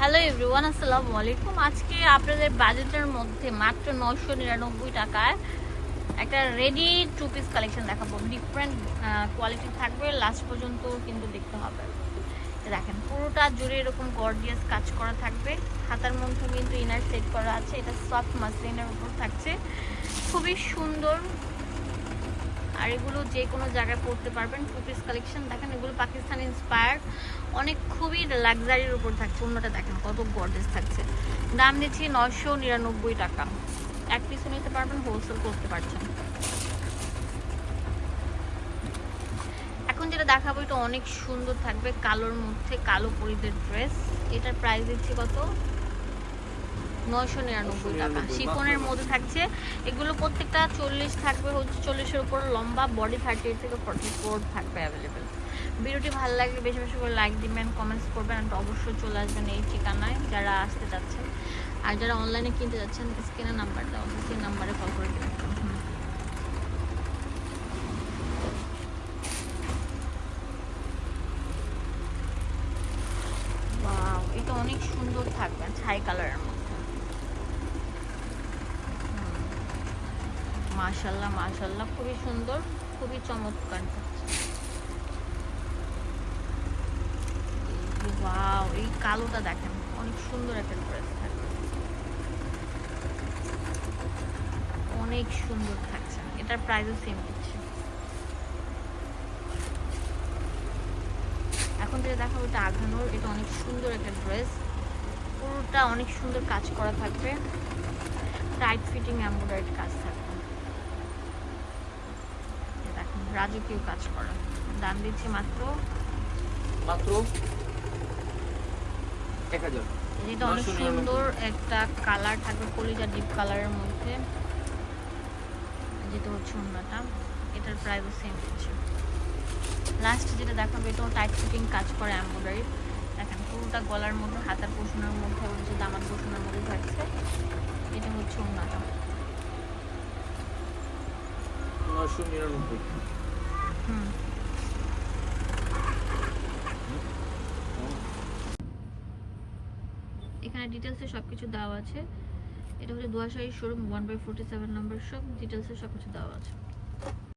Hello everyone আসসালামু আলাইকুম আজকে আপনাদের বাজেটের মধ্যে মাত্র নশো নিরানব্বই টাকায় একটা রেডি টু পিস কালেকশন দেখাবো ডিফারেন্ট কোয়ালিটি থাকবে লাস্ট পর্যন্ত কিন্তু দেখতে হবে। দেখেন, পুরোটা জুড়ে এরকম গর্ডিয়াস কাজ করা থাকবে। হাতার মধ্যে কিন্তু ইনার সেট করা আছে। এটা সফট মাসলিনের উপর থাকছে। খুবই সুন্দর আর এগুলো যে কোনো জায়গায় পড়তে পারবেন টু পিস কালেকশন দেখেন, এগুলো পাকিস্তান ইন্সপায়ার্ড অনেক খুবই লাক্সারির উপর থাকছে, অন্যটা দেখেন, কত গর্জেস থাকছে। দাম দিচ্ছি নশো নিরানব্বই টাকা। এক পিসও নিতে পারবেন হোলসেল করতে পারছেন। এখন যেটা দেখাবো, এটা অনেক সুন্দর থাকবে, কালোর মধ্যে কালো পরিদের ড্রেস এটার প্রাইস দিচ্ছি কত? নয়শো নিরানব্বই টাকা। শিফনের মধ্যে থাকছে। এগুলো প্রত্যেকটা চল্লিশ থাকবে হচ্ছে চল্লিশের উপর লম্বা বডি থার্টি এইট থেকে ফর্টি ফোর থাকবে অ্যাভেলেবেল ভিডিওটি ভালো লাগলে বেশি বেশি করে লাইক দিবেন কমেন্টস করবেন আর অবশ্যই চলে আসবেন এই ঠিকানায় যারা আসতে যাচ্ছেন আর যারা অনলাইনে কিনতে যাচ্ছেন স্ক্রিনে নাম্বার দেওয়া আছে সেই নাম্বারে কল করে দেবেন। এটা অনেক সুন্দর থাকবে ছাই কালারের মধ্যে মাশাল্লাহ মাশাল্লাহ খুবই সুন্দর, খুবই চমৎকার এই কালোটা দেখেন, অনেক সুন্দর একটা ড্রেস থাকবে অনেক সুন্দর থাকছে, এটার প্রাইসও সেম দিচ্ছে এখন যেটা দেখাবো এটা আঘানোর এটা অনেক সুন্দর একটা ড্রেস পুরোটা অনেক সুন্দর কাজ করা থাকবে। টাইট ফিটিং এমব্রয়ডারি কাজ থাকবে এই দেখুন রাজকীয় কাজ করা। দাম দিচ্ছি মাত্র মাত্র এক হাজার। এটা অনেক সুন্দর একটা কালার থাকবে কলিজা ডিপ কালারের মধ্যে। যেটা হচ্ছে অন্যটা। এটার প্রাইসও সেম দিচ্ছে লাস্ট যেটা দেখাবো এটাও টাইট ফিটিং কাজ করে এমব্রয়ডারি দেখেন পুরোটা গলার মধ্যে হাতার পোষণের মধ্যে হচ্ছে দামার পোষণের মধ্যে থাকছে এটা হচ্ছে অন্যটা। নয়শো নিরানব্বই। এখানে ডিটেলসে সব কিছু দেওয়া আছে। এটা হচ্ছে Duashahi showroom one by forty seven number সব ডিটেলসে সব কিছু দেওয়া আছে।